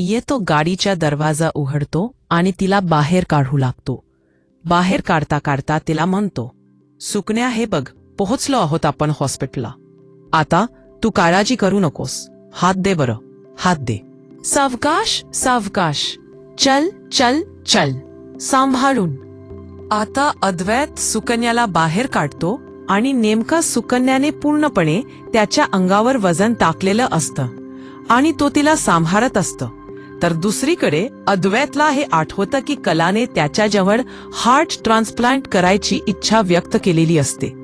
येतो गाडीचा दरवाजा उघडतो आणि तिला बाहेर काढू लागतो. बाहेर काढता काढता तिला म्हणतो सुकण्या हे बघ पोहोचलो आहोत आपण हॉस्पिटलला. आता तू काळजी करू नकोस. हात दे बरं. हात दे. सावकाश सावकाश. चल चल चल. सांभाळून. आता अद्वैत सुकन्याला बाहेर काढतो आणि नेमका सुकन्याने पूर्णपणे त्याच्या अंगावर वजन टाकलेलं असतं आणि तो तिला सांभाळत असतं. तर दुसरीकडे अद्वैतला हे आठवतं की कलाने त्याच्याजवळ हार्ट ट्रान्सप्लांट करायची इच्छा व्यक्त केलेली असते.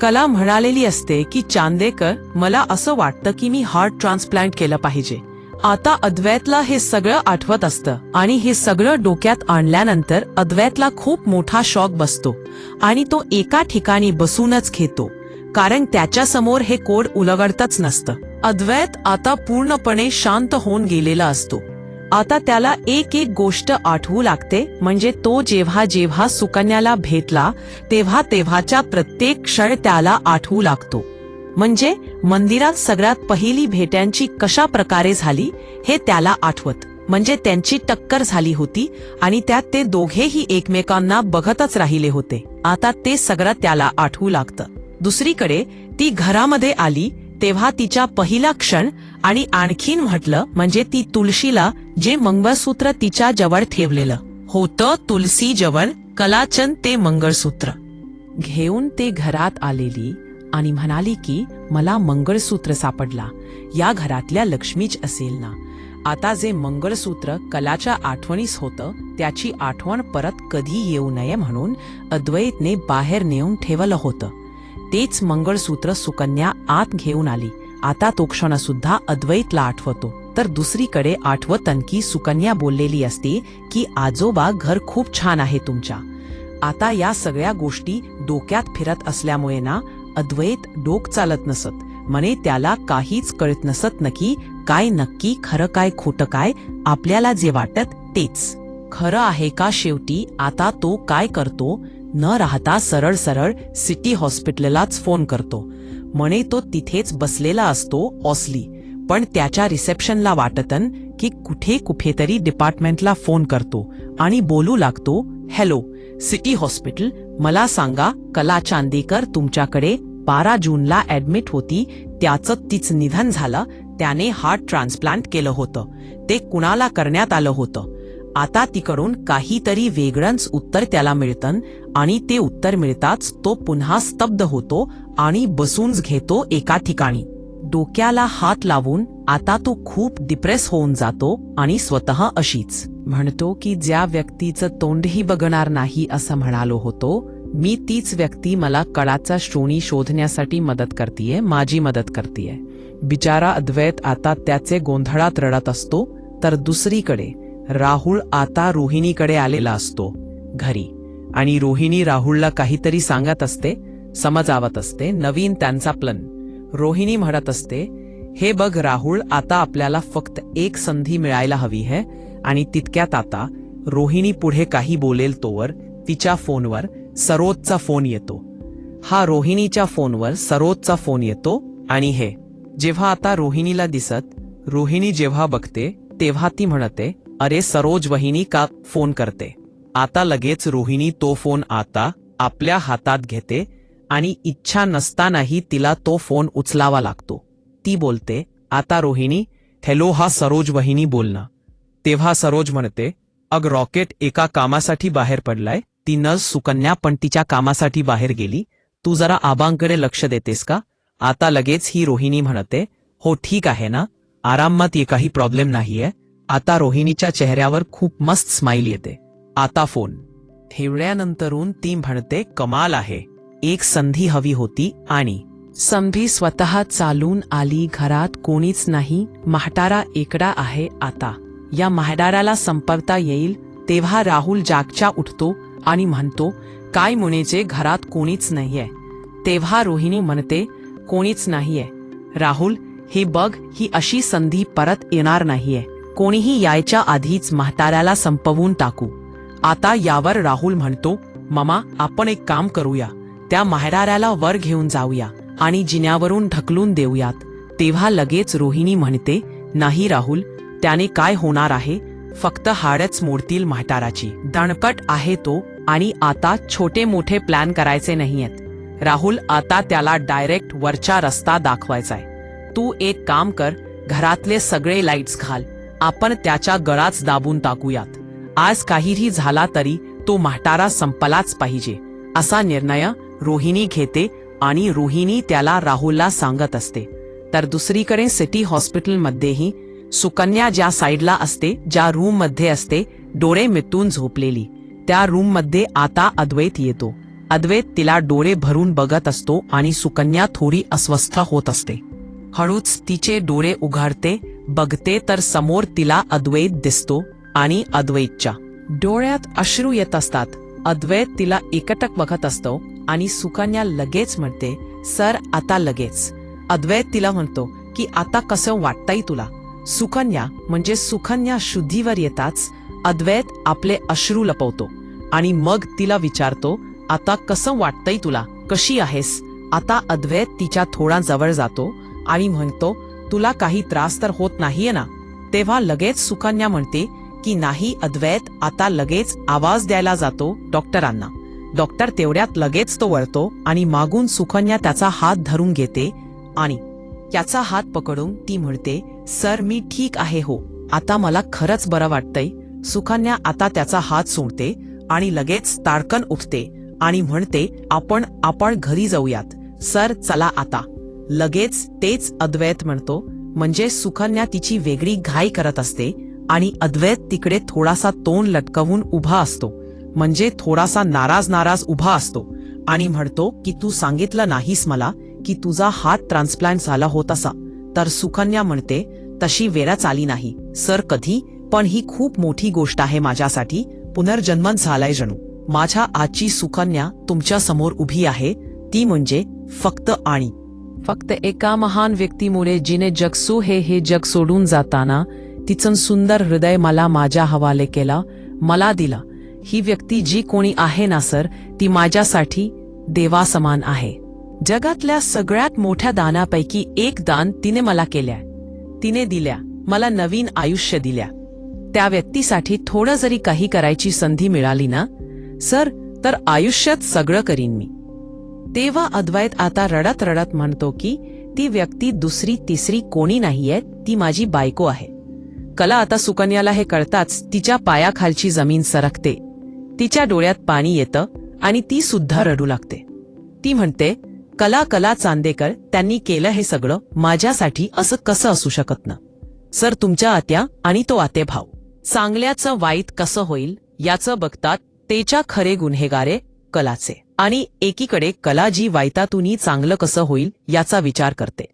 कला म्हणालेली असते की चांदेकर मला असं वाटतं की मी हार्ट ट्रान्सप्लांट केलं पाहिजे. आता अद्वैतला हे सगळं आठवत असतं आणि हे सगळं डोक्यात आणल्यानंतर अद्वैतला खूप मोठा शॉक बसतो आणि तो एका ठिकाणी बसूनच घेतो कारण त्याच्यासमोर हे कोड उलगडतच नसतं. अद्वैत आता पूर्णपणे शांत होऊन गेलेला असतो. आता त्याला एक एक गोष्ट आठवू लागते म्हणजे तो जेव्हा जेव्हा सुकन्याला भेटला तेव्हा तेव्हाच्या प्रत्येक क्षण त्याला आठवू लागतो. म्हणजे मंदिरात सगळ्यात पहिली भेट्यांची कशा प्रकारे झाली हे त्याला आठवत. म्हणजे त्यांची टक्कर झाली होती आणि त्यात ते दोघेही एकमेकांना बघतच राहिले होते. आता ते सगळं त्याला आठवू लागतं. दुसरीकडे ती घरामध्ये आली तेव्हा तिच्या पहिला क्षण आणि आणखीन म्हटलं म्हणजे ती तुलशीला जे मंगळसूत्र तिच्या जवळ ठेवलेलं. होतं तुलसी जवळ कलाचंद ते मंगळसूत्र. घेऊन ते घरात आलेली आणि म्हणाली की मला मंगळसूत्र सापडला. या घरातल्या लक्ष्मीच असेल ना. आता जे मंगळसूत्र कलाच्या आठवणीस होतं त्याची आठवण परत कधी येऊ नये म्हणून अद्वैतने बाहेर नेऊन ठेवलं होतं. तेच मंगळसूत्र सुकन्या आत घेऊन आली. आता तो क्षण सुद्धा अद्वैतला आठवतो. तर दुसरीकडे आठवतन की सुकन्या बोललेली असते की आजोबा घर खूप छान आहे तुमच्या. आता या सगळ्या गोष्टी डोक्यात फिरत असल्यामुळे ना अद्वैत डोक चालत नसत. म्हणे त्याला काहीच कळत नसत नकी काय नक्की खरं काय खोटं काय आपल्याला जे वाटत तेच. खरं आहे का शेवटी आता तो काय करतो? न राहता सरळ सरळ सिटी हॉस्पिटललाच फोन करतो. म्हणे तो तिथेच बसलेला असतो ऑसली. पण त्याच्या रिसेप्शनला वाटतन की कुठे कुठेतरी डिपार्टमेंटला फोन करतो आणि बोलू लागतो हॅलो सिटी हॉस्पिटल मला सांगा कला चांदेकर तुमच्याकडे बारा जूनला ऍडमिट होती त्याचं तीच निधन झालं त्याने हार्ट ट्रान्सप्लांट केलं होतं ते कुणाला करण्यात आलं होतं. आता तिकडून काहीतरी वेगळंच उत्तर त्याला मिळतं आणि ते उत्तर मिळताच तो पुन्हा स्तब्ध होतो आणि बसूनच घेतो एका ठिकाणी. डोक्याला हात लावून आता तो खूप डिप्रेस होऊन जातो आणि स्वतः अशीच. म्हणतो की ज्या व्यक्तीचं तोंडही बघणार नाही असं म्हणालो होतो मी तीच व्यक्ती मला कळाचा श्रोणी शोधण्यासाठी मदत करतीये माझी मदत करतीये. बिचारा अद्वैत आता त्याचे गोंधळात रडत असतो तर दुसरीकडे राहुल आता रोहिणीकडे आलेला असतो घरी. आणि रोहिणी राहुलला काहीतरी सांगत असते समजावत असते नवीन त्यांचा प्लन. रोहिणी म्हणत असते हे बघ राहुल आता आपल्याला फक्त एक संधी मिळायला हवी है आणि तितक्यात आता रोहिणी पुढे काही बोलेल तोवर तिच्या फोनवर सरोजचा फोन येतो. हा रोहिणीच्या फोनवर सरोजचा फोन येतो आणि हे जेव्हा आता रोहिणीला दिसत रोहिणी जेव्हा बघते तेव्हा ती म्हणते अरे सरोज वहिनी का फोन करते? आता लगेच रोहिणी तो फोन आता आपल्या हातात घेते आणि इच्छा नसतानाही तिला तो फोन उचलावा लागतो. ती बोलते आता रोहिणी हॅलो हा सरोज वहिनी बोलणं तेव्हा सरोज म्हणते अग रॉकेट एका कामासाठी बाहेर पडलाय. ती नस सुकन्या पण तिच्या कामासाठी बाहेर गेली. तू जरा आबांकडे लक्ष देतेस का? आता लगेच ही रोहिणी म्हणते हो ठीक आहे ना. आरामात ये काही प्रॉब्लेम नाहीये. आता रोहिणीच्या चेहऱ्यावर खूप मस्त स्माईल येते. आता फोन. ठेवल्यानंतरून ती म्हणते कमाल आहे. एक संधी हवी होती आणि संधी स्वतः चालून आली घरात कोणीच नाही म्हातारा एकडा आहे आता. या म्हाडाराला संपवता येईल तेव्हा राहुल जागच्या उठतो आणि म्हणतो काय मुनेचे घरात कोणीच नाहीये. तेव्हा रोहिणी म्हणते कोणीच नाहीये. राहुल हे बघ ही अशी संधी परत येणार नाहीये. कोणीही यायच्या आधीच म्हाताऱ्याला संपवून टाकू. आता यावर राहुल म्हणतो ममा आपण एक काम करूया. त्या माहेराऱ्याला वर घेऊन जाऊया आणि जिन्यावरून ढकलून देऊयात. तेव्हा लगेच रोहिणी म्हणते नाही राहुल त्याने काय होणार आहे? फक्त हाडच मोडतील म्हाताराची दणकट आहे तो आणि आता छोटे मोठे प्लॅन करायचे नाहीयेत. राहुल आता त्याला डायरेक्ट वरचा रस्ता दाखवायचाय. तू एक काम कर घरातले सगळे लाईट्स घाल. आपण त्याच्या गळाच दाबून टाकूयात. आज काहीही झाला तरी तो म्हातारा संपलाच पाहिजे. असा निर्णय रोहिणी घेते आणि रोहिणी त्याला राहुलला सांगत असते. तर दुसरीकडे सिटी हॉस्पिटलमध्येही सुकन्या ज्या साईडला असते ज्या रूममध्ये असते डोळे मिटून झोपलेली. त्या रूममध्ये आता अद्वैत येतो. अद्वैत तिला डोळे भरून बघत असतो आणि सुकन्या थोडी अस्वस्थ होत असते. हळूच तिचे डोळे उघडते बघते तर समोर तिला अद्वैत दिसतो आणि अद्वैतच्या डोळ्यात अश्रू येत असतात. अद्वैत तिला एकटक बघत असतो आणि सुकन्या लगेच म्हणते सर आता लगेच. अद्वैत तिला म्हणतो की आता कसं वाटतंय तुला? सुकन्या म्हणजे सुकन्या शुद्धीवर येताच अद्वैत आपले अश्रू लपवतो आणि मग तिला विचारतो आता कसं वाटतंय तुला? कशी आहेस? आता अद्वैत तिच्या थोडा जवळ जातो आणि म्हणतो तुला काही त्रास तर होत नाहीये ना? तेव्हा लगेच सुकन्या म्हणते की नाही अद्वैत आता लगेच आवाज द्यायला जातो डॉक्टरांना. डॉक्टर तेवढ्यात लगेच तो वळतो आणि मागून सुकन्या त्याचा हात धरून घेते आणि त्याचा हात पकडून ती म्हणते सर मी ठीक आहे हो. आता मला खरंच बरं वाटतंय. सुकन्या आता त्याचा हात सोडते आणि लगेच ताडकन उठते आणि म्हणते आपण आपण घरी जाऊयात. सर चला आता. लगेच तेच अद्वैत म्हणतो म्हणजे सुकन्या तिची वेगळी घाई करत असते आणि अद्वैत तिकडे थोडासा तोंड लटकवून उभा असतो. म्हणजे थोडासा नाराज नाराज उभा असतो आणि म्हणतो की तू सांगितलं नाहीस मला की तुझा हात ट्रान्सप्लांट झाला होत असा. तर सुकन्या म्हणते तशी वेळच आली नाही सर कधी पण ही खूप मोठी गोष्ट आहे माझ्यासाठी पुनर्जन्मन झालाय जणू. माझ्या आजची सुकन्या तुमच्यासमोर उभी आहे ती म्हणजे फक्त आणि. फक्त एका महान व्यक्तीमुळे जिने जगसू हे हे जग सोडून जाताना तिचं सुंदर हृदय मला माझ्या हवाले केला मला दिला. ही व्यक्ती जी कोणी आहे ना सर ती माझ्यासाठी देवा समान आहे. जगातल्या सगळ्यात मोठ्या दानापैकी एक दान तिने मला केल्या. तिने दिल्या मला नवीन आयुष्य दिल्या. त्या व्यक्तीसाठी थोडं जरी काही करायची संधी मिळाली ना सर तर आयुष्यात सगळं करीन मी. तेव्हा अद्वैत आता रडत रडत म्हणतो की ती व्यक्ती दुसरी तिसरी कोणी नाहीये ती माझी बायको आहे. कला आता सुकन्याला हे कळताच तिच्या पायाखालची जमीन सरकते. तिच्या डोळ्यात पाणी येतं आणि ती सुद्धा रडू लागते. ती म्हणते कला कला चांदेकर त्यांनी केलं हे सगळं माझ्यासाठी असं कसं असू शकत ना? सर तुमच्या आत्या आणि तो आते भाऊ चांगल्याचं वाईट कसं होईल याचं बघतात तेच्या खरे गुन्हेगारे कलाचे. आणि एकीकडे कला जी वाईटातूनही चांगलं कसं होईल याचा विचार करते.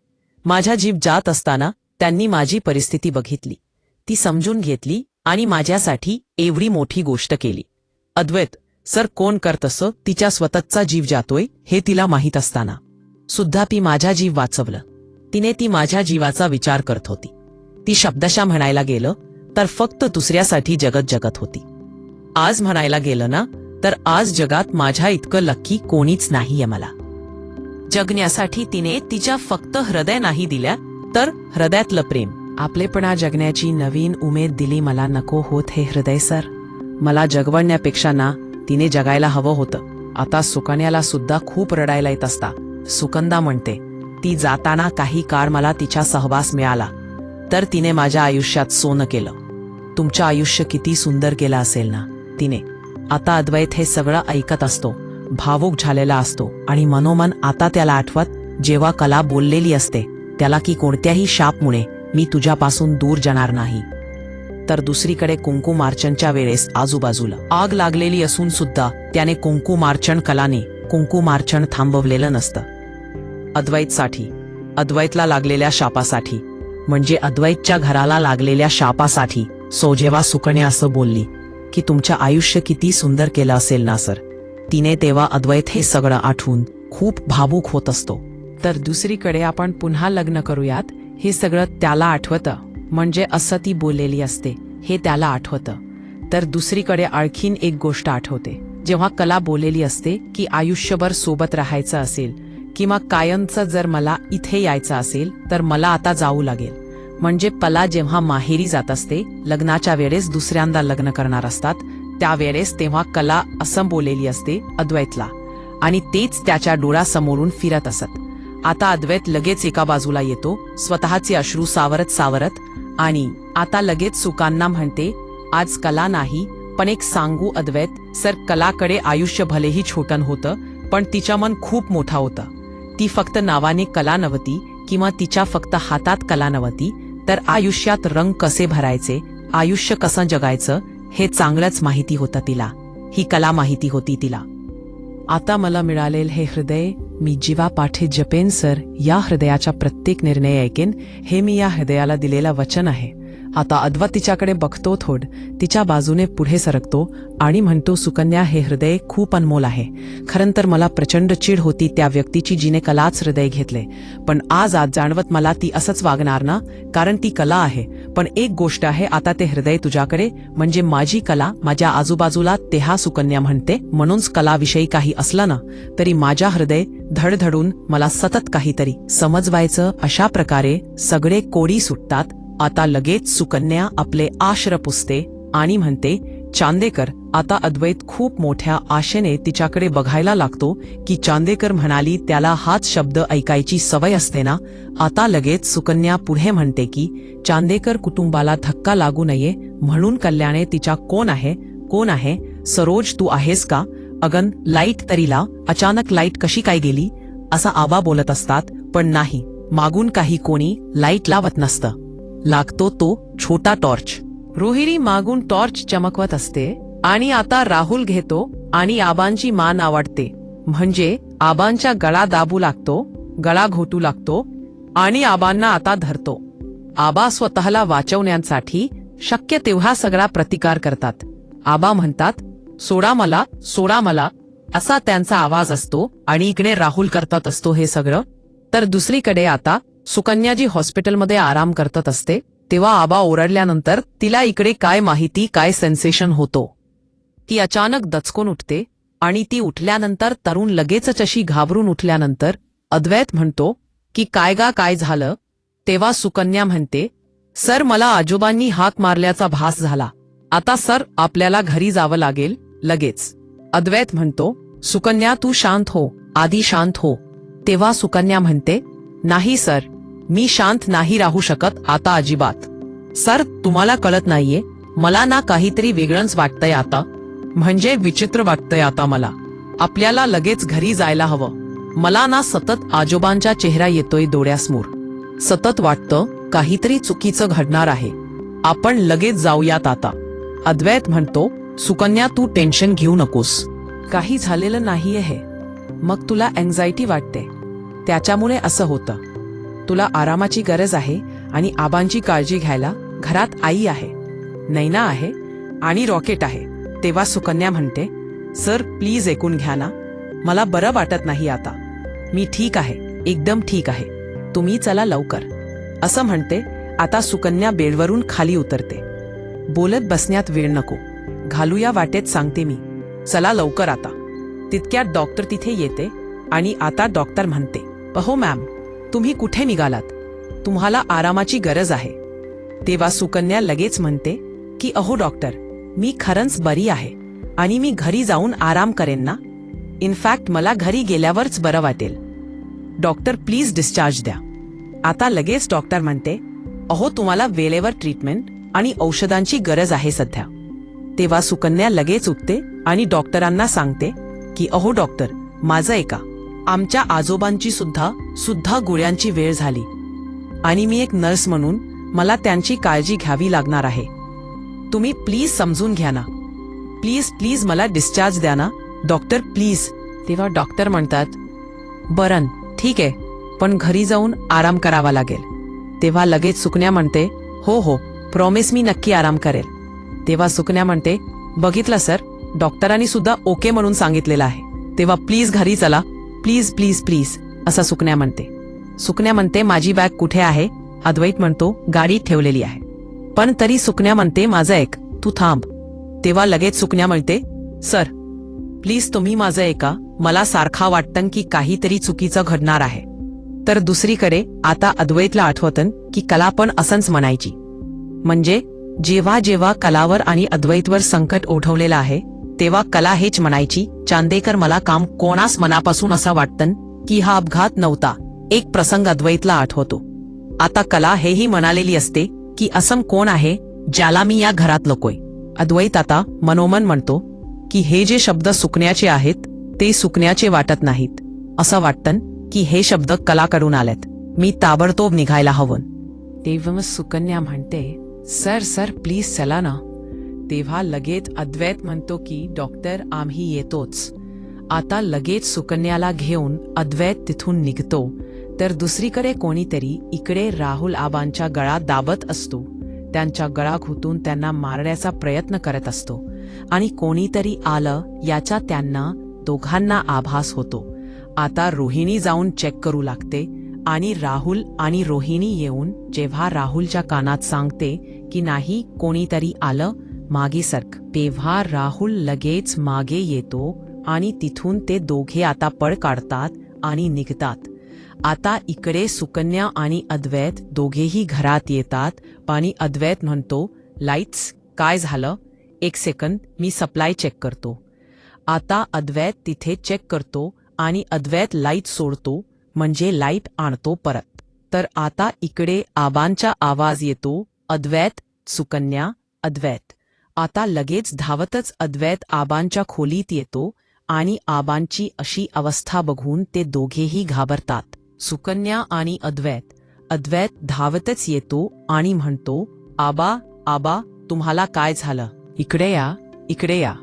माझ्या जीव जात असताना त्यांनी माझी परिस्थिती बघितली. ती समजून घेतली आणि माझ्यासाठी एवढी मोठी गोष्ट केली. अद्वैत सर कोण करतसं तिच्या स्वतःचा जीव जातोय हे तिला माहीत असताना. सुद्धा ती माझा जीव वाचवलं. तिने ती माझ्या जीवाचा विचार करत होती. ती शब्दशा म्हणायला गेलं तर फक्त दुसऱ्यासाठी जगत जगत होती. आज म्हणायला गेलं ना तर आज जगात माझ्या इतकं लक्की कोणीच नाहीये मला. जगण्यासाठी तिने तिच्या फक्त हृदय नाही दिल्या तर हृदयातलं प्रेम आपलेपणा जगण्याची नवीन उमेद दिली मला नको होत हे हृदय सर. मला जगवण्यापेक्षा ना तिने जगायला हवं होतं. आता सुकन्याला सुद्धा खूप रडायला येत असता. सुकंदा म्हणते ती जाताना काही काळ मला तिचा सहवास मिळाला. तर तिने माझ्या आयुष्यात सोनं केलं. तुमचं आयुष्य किती सुंदर केलं असेल ना. तिने आता अद्वैत हे सगळं ऐकत असतो. भावुक झालेला असतो. आणि मनोमन आता त्याला आठवत जेव्हा कला बोललेली असते त्याला की कोणत्याही शापमुळे मी तुझ्यापासून दूर जाणार नाही. तर दुसरीकडे कुंकुमार्चनच्या वेळेस आजूबाजूला आग लागलेली असून सुद्धा त्याने कुंकुमार्चन कलाने कुंकुमार्चन थांबवलेलं नसतं. अद्वैतसाठी अद्वैतला लागलेल्या शापासाठी म्हणजे अद्वैतच्या घराला लागलेल्या शापासाठी सोजेवा सुकणे असं बोलली की तुमचं आयुष्य किती सुंदर केलं असेल ना सर. तिने तेव्हा अद्वैत हे सगळं आठवून खूप भावूक होत असतो. तर दुसरीकडे आपण पुन्हा लग्न करूयात हे सगळं त्याला आठवतं. म्हणजे असं ती बोललेली असते हे त्याला आठवतं. तर दुसरीकडे आणखीन एक गोष्ट आठवते. जेव्हा कला बोललेली असते की आयुष्यभर सोबत राहायचं असेल किंवा कायमचं जर मला इथे यायचं असेल तर मला आता जाऊ लागेल. म्हणजे कला जेव्हा माहेरी जात असते लग्नाच्या वेळेस दुसऱ्यांदा लग्न करणार असतात त्यावेळेस तेव्हा कला असं बोलेली असते अद्वैतला. आणि तेच त्याच्या डोळ्यासमोरून फिरत असत. आता अद्वैत लगेच एका बाजूला येतो स्वतःचे अश्रू सावरत सावरत आणि आता लगेच सुकांना म्हणते आज कला नाही पण एक सांगू अद्वैत सर कलाकडे आयुष्य भलेही छोटन होतं पण तिच्या मन खूप मोठा होता. ती फक्त नावाने कला नव्हती किंवा तिच्या फक्त हातात कला नव्हती तर आयुष्यात रंग कसे भरायचे आयुष्य कसं जगायचं हे चांगलंच माहिती होतं तिला. ही कला माहिती होती तिला. आता मला मिळालेल हे हृदय मी जीवा पाठे जपेन सर. या हृदयाचा प्रत्येक निर्णय ऐकेन. हे मी या हृदयाला दिलेला वचन आहे. आता अद्वत तिच्याकडे बघतो थोड. तिच्या बाजूने पुढे सरकतो आणि म्हणतो सुकन्या हे हृदय खूप अनमोल आहे. खरं तर मला प्रचंड चीड होती त्या व्यक्तीची जिने कलाच हृदय घेतले. पण आज आज जाणवत मला ती असंच वागणार ना? कारण ती कला आहे. पण एक गोष्ट आहे आता ते हृदय तुझ्याकडे म्हणजे माझी कला माझ्या आजूबाजूला तेहा सुकन्या म्हणते म्हणूनच कलाविषयी काही असलं ना तरी माझ्या हृदय धडधडून मला सतत काहीतरी समजवायचं अशा प्रकारे सगळे कोडी सुटतात आता लगेच सुकन्या आपले आश्र पुसते आणि म्हणते चांदेकर आता अद्वैत खूप मोठ्या आशेने तिच्याकडे बघायला लागतो की चांदेकर म्हणाली त्याला हाच शब्द ऐकायची सवय असते ना? आता लगेच सुकन्या पुढे म्हणते की चांदेकर कुटुंबाला धक्का लागू नये म्हणून कल्याणे तिच्या कोण आहे? कोण आहे? सरोज तू आहेस का? अगन लाइट तरीला अचानक लाइट कशी काय गेली? असा आबा बोलत असतात पण नाही मागून काही कोणी लाइट लावत नसतं. लागतो तो छोटा टॉर्च. रोहिणी मागून टॉर्च चमकवत असते आणि आता राहुल घेतो आणि आबांची मान आवडते. म्हणजे आबांच्या गळा दाबू लागतो गळा घोटू लागतो आणि आबांना आता धरतो. आबा स्वतःला वाचवण्यासाठी शक्य तेव्हा सगळा प्रतिकार करतात. आबा म्हणतात सोडा मला सोडा मला असा त्यांचा आवाज असतो आणि इकडे राहुल करतात असतो हे सगळं. तर दुसरीकडे आता सुकन्याजी हॉस्पिटलमध्ये आराम करतत असते तेव्हा आबा ओरडल्यानंतर तिला इकडे काय माहिती काय सेन्सेशन होतो. ती अचानक दचकून उठते आणि ती उठल्यानंतर तरुण लगेचच अशी घाबरून उठल्यानंतर अद्वैत म्हणतो की काय गा काय झालं? तेव्हा सुकन्या म्हणते सर मला आजोबांनी हाक मारल्याचा भास झाला. आता सर आपल्याला घरी जावं लागेल. लगेच. अद्वैत म्हणतो सुकन्या तू शांत हो. आधी शांत हो. तेव्हा सुकन्या म्हणते नाही सर. मी शांत नाही राहू शकत आता अजिबात. सर तुम्हाला कळत नाहीये मला ना काहीतरी वेगळंच वाटतंय आता. म्हणजे विचित्र वाटतंय आता मला. आपल्याला लगेच घरी जायला हवं. मला ना सतत आजोबांचा चेहरा येतोय डोळ्यासमोर. सतत वाटतं काहीतरी चुकीचं घडणार आहे. आपण लगेच जाऊयात आता. अद्वैत म्हणतो सुकन्या तू टेन्शन घेऊ नकोस. काही झालेलं नाहीये हे. मग तुला अँझायटी वाटते. त्याच्यामुळे असं होतं. तुला आरामाची गरज आहे आणि आबांची काळजी घ्यायला घरात आई आहे नैना आहे आणि रॉकेट आहे. तेव्हा सुकन्या म्हणते सर प्लीज ऐकून घ्या ना. मला बरं वाटत नाही आता. मी ठीक आहे एकदम ठीक आहे. तुम्ही चला लवकर. असं म्हणते आता सुकन्या बेडवरून खाली उतरते. बोलत बसण्यात वेळ नको. घालूया वाटेत सांगते मी. चला लवकर आता. तितक्यात डॉक्टर तिथे येते आणि आता डॉक्टर म्हणते अहो मॅम तुम्ही कुठे निघालात? तुम्हाला आरामाची गरज आहे. तेव्हा सुकन्या लगेच म्हणते की अहो डॉक्टर मी खरंच बरी आहे आणि मी घरी जाऊन आराम करेन ना? इनफॅक्ट मला घरी गेल्यावरच बरं वाटेल. डॉक्टर प्लीज डिस्चार्ज द्या. आता लगेच डॉक्टर म्हणते अहो तुम्हाला वेळेवर ट्रीटमेंट आणि औषधांची गरज आहे सध्या. तेव्हा सुकन्या लगेच उठते आणि डॉक्टरांना सांगते की अहो डॉक्टर माझं एका आमच्या आजोबांची सुद्धा सुद्धा गोळ्यांची वेळ झाली. आणि मी एक नर्स म्हणून मला त्यांची काळजी घ्यावी लागणार आहे. तुम्ही प्लीज समजून घ्या ना. प्लीज प्लीज मला डिस्चार्ज द्या ना. Doctor please. तेव्हा डॉक्टर म्हणतात बरं ठीक आहे. पण घरी जाऊन आराम करावा लागेल. तेव्हा लगेच सुकन्या म्हणते हो हो. प्रॉमिस मी नक्की आराम करेल. तेव्हा सुकन्या म्हणते बघितलं सर. डॉक्टरांनी सुद्धा ओके म्हणून सांगितलेलं आहे. तेव्हा प्लीज घरी चला. प्लीज प्लीज प्लीज असं सुकन्या म्हणते. सुकन्या म्हणते माझी बॅग कुठे आहे? अद्वैत म्हणतो गाडी ठेवलेली आहे. पण तरी सुकन्या म्हणते माझं एक तू थांब. तेव्हा लगेच सुकन्या म्हणते सर प्लीज तुम्ही माझं ऐका मला सारखा वाटतं की काहीतरी चुकीचं घडणार आहे. तर दुसरीकडे आता अद्वैतला आठवतं की कला पण असंच म्हणायची. म्हणजे जेव्हा जेव्हा कलावर आणि अद्वैतवर संकट ओढवलेलं आहे तेव्हा कला हेच म्हणायची चांदेकर मला काम कोणास मनापासून असा वाटतं की हा अपघात नव्हता. एक प्रसंग अद्वैतला आठवतो. आता कला हेही म्हणालेली असते की असम कोण आहे ज्याला मी या घरात लकोय. अद्वैत आता मनोमन म्हणतो की हे जे शब्द सुकण्याचे आहेत ते सुकण्याचे वाटत नाहीत. असं वाटतं की हे शब्द कलाकडून आलेत. मी ताबडतोब निघायला हवं. तेव्हा मग सुकन्या म्हणते सर सर प्लीज चला ना. तेव्हा लगेच अद्वैत म्हणतो की डॉक्टर आम्ही येतोच. आता लगेच सुकन्याला घेऊन अद्वैत तिथून निघतो. तर दुसरीकडे कोणीतरी इकडे राहुल आबांच्या गळा दाबत असतो. त्यांच्या गळा खुतून त्यांना मारण्याचा प्रयत्न करत असतो. आणि कोणीतरी आलं याचा त्यांना दोघांना आभास होतो. आता रोहिणी जाऊन चेक करू लागते. आणि राहुल आणि रोहिणी येऊन जेव्हा राहुलच्या कानात सांगते की नाही कोणीतरी आलं मागे सरक. तेव्हा राहुल लगेच मागे येतो आणि तिथून ते दोघे आता पळ काढतात आणि निघतात. आता इकडे सुकन्या आणि अद्वैत दोघेही घरात येतात आणि अद्वैत म्हणतो लाईट्स काय झालं? एक सेकंद मी सप्लाय चेक करतो. आता अद्वैत तिथे चेक करतो आणि अद्वैत लाइट सोडतो म्हणजे लाइट आणतो परत. तर आता इकडे आबांचा आवाज येतो अद्वैत सुकन्या अद्वैत. आता लगेच धावतच अद्वैत आबांच्या खोलीत येतो आणि आबांची अशी अवस्था बघून ते दोघेही घाबरतात. सुकन्या आणि अद्वैत. अद्वैत धावतच येतो आणि म्हणतो आबा आबा तुम्हाला काय झालं? इकडे या इकडे या.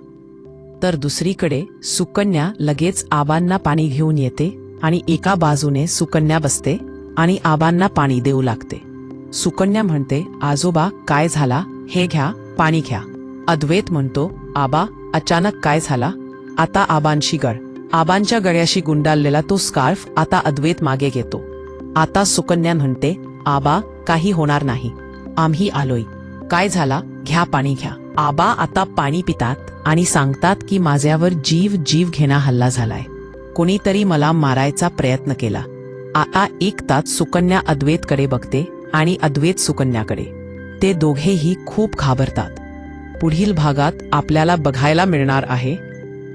तर दुसरीकडे सुकन्या लगेच आबांना पाणी घेऊन येते आणि एका बाजूने सुकन्या बसते आणि आबांना पाणी देऊ लागते. सुकन्या म्हणते आजोबा काय झाला? हे घ्या पाणी घ्या. अद्वैत म्हणतो आबा अचानक काय झाला? आता आबांशी गळ आबांच्या गळ्याशी गुंडाळलेला तो स्कार्फ आता अद्वैत मागे घेतो. आता सुकन्या म्हणते आबा काही होणार नाही. आम्ही आलोय. काय झाला? घ्या पाणी घ्या. आबा आता पाणी पितात आणि सांगतात की माझ्यावर जीव जीव घेणा हल्ला झालाय. कोणीतरी मला मारायचा प्रयत्न केला. आता एक तास सुकन्या अद्वैतकडे बघते आणि अद्वैत सुकन्याकडे. ते दोघेही खूप घाबरतात. पुढील भागात आपल्याला बघायला मिळणार आहे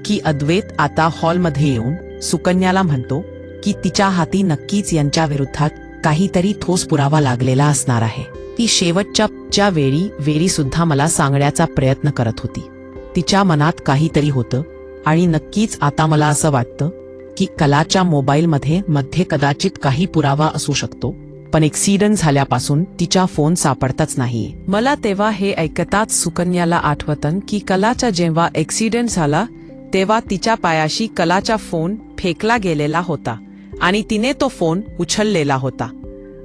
की अद्वैत आता हॉलमध्ये येऊन सुकन्याला म्हणतो की तिच्या हाती नक्कीच यांच्या विरुद्धात काहीतरी ठोस पुरावा लागलेला असणार आहे. ती शेवटच्या च्या वेळी वेरी सुद्धा मला सांगण्याचा प्रयत्न करत होती. तिच्या मनात काहीतरी होतं आणि नक्कीच आता मला असं वाटतं की कलाच्या मोबाईलमध्ये मध्ये कदाचित काही पुरावा असू शकतो. पण एक्सिडंट झाल्यापासून तिचा फोन सापडताच नाही. मला तेव्हा हे ऐकताच सुकन्याला आठवतं की कलाचा जेव्हा एक्सिडेंट झाला तेव्हा तिच्या पायाशी कलाचा फोन फेकला गेलेला होता आणि तिने तो फोन उचललेला होता.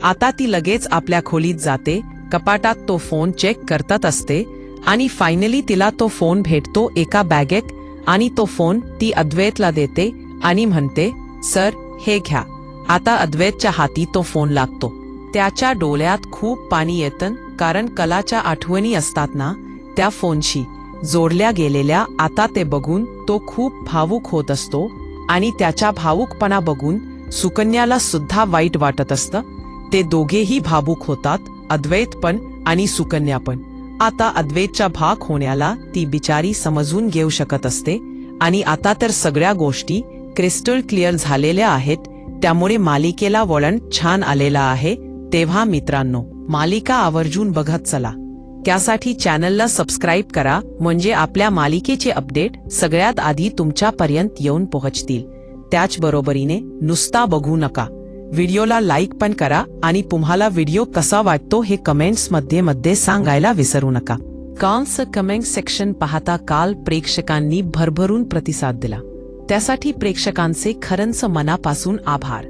आता ती लगेच आपल्या खोलीत जाते कपाटात तो फोन चेक करतात असते आणि फायनली तिला तो फोन भेटतो एका बॅगेत आणि तो फोन ती अद्वैतला देते आणि म्हणते सर हे घ्या. आता अद्वैतच्या हाती तो फोन लागतो. त्याच्या डोळ्यात खूप पाणी येतं कारण कलाच्या आठवणी असतात ना त्या फोनशी. जोडल्या गेलेल्या आता ते बघून तो खूप भावूक होत असतो आणि त्याच्या भावूकपणा बघून सुकन्याला सुद्धा वाईट वाटत असतं. ते दोघेही भावूक होतात अद्वैत पण आणि सुकन्या पण. आता अद्वैतच्या भाग होण्याला ती बिचारी समजून घेऊ शकत असते आणि आता तर सगळ्या गोष्टी क्रिस्टल क्लिअर झालेल्या आहेत त्यामुळे मालिकेला वळण छान आलेला आहे. तेव्हा मित्रांनो मालिका आवर्जून बघत चला. त्यासाठी चॅनलला सबस्क्राईब करा म्हणजे आपल्या मालिकेचे अपडेट सगळ्यात आधी तुमच्यापर्यंत येऊन पोहोचतील. त्याचबरोबरीने नुसता बघू नका. व्हिडिओला लाईक पण करा आणि तुम्हाला व्हिडिओ कसा वाटतो हे कमेंट्समध्ये मध्ये सांगायला विसरू नका. कांस कमेंट सेक्शन पाहता काल प्रेक्षकांनी भरभरून प्रतिसाद दिला. त्यासाठी प्रेक्षकांचे खरंच मनापासून आभार.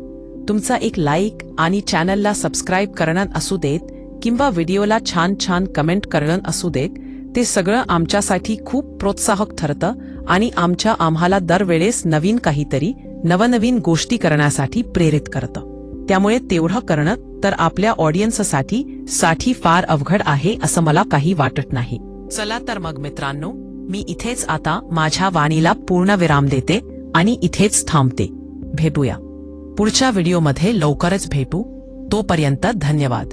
तुमचा एक लाईक आणि चॅनलला सबस्क्राईब करणं असू देत किंवा व्हिडिओला छान छान कमेंट करणं असू देत ते सगळं आमच्यासाठी खूप प्रोत्साहक ठरतं आणि आमच्या आम्हाला दरवेळेस नवीन काहीतरी नवनवीन गोष्टी करण्यासाठी प्रेरित करतं. त्यामुळे तेवढं करणं तर आपल्या ऑडियन्ससाठी साठी फार अवघड आहे असं मला काही वाटत नाही. चला तर मग मित्रांनो मी इथेच आता माझ्या वाणीला पूर्ण विराम देते. आणि इथेच थांबते. भेटूया. पुढच्या व्हिडिओमध्ये लवकरच भेटू. तोपर्यंत धन्यवाद.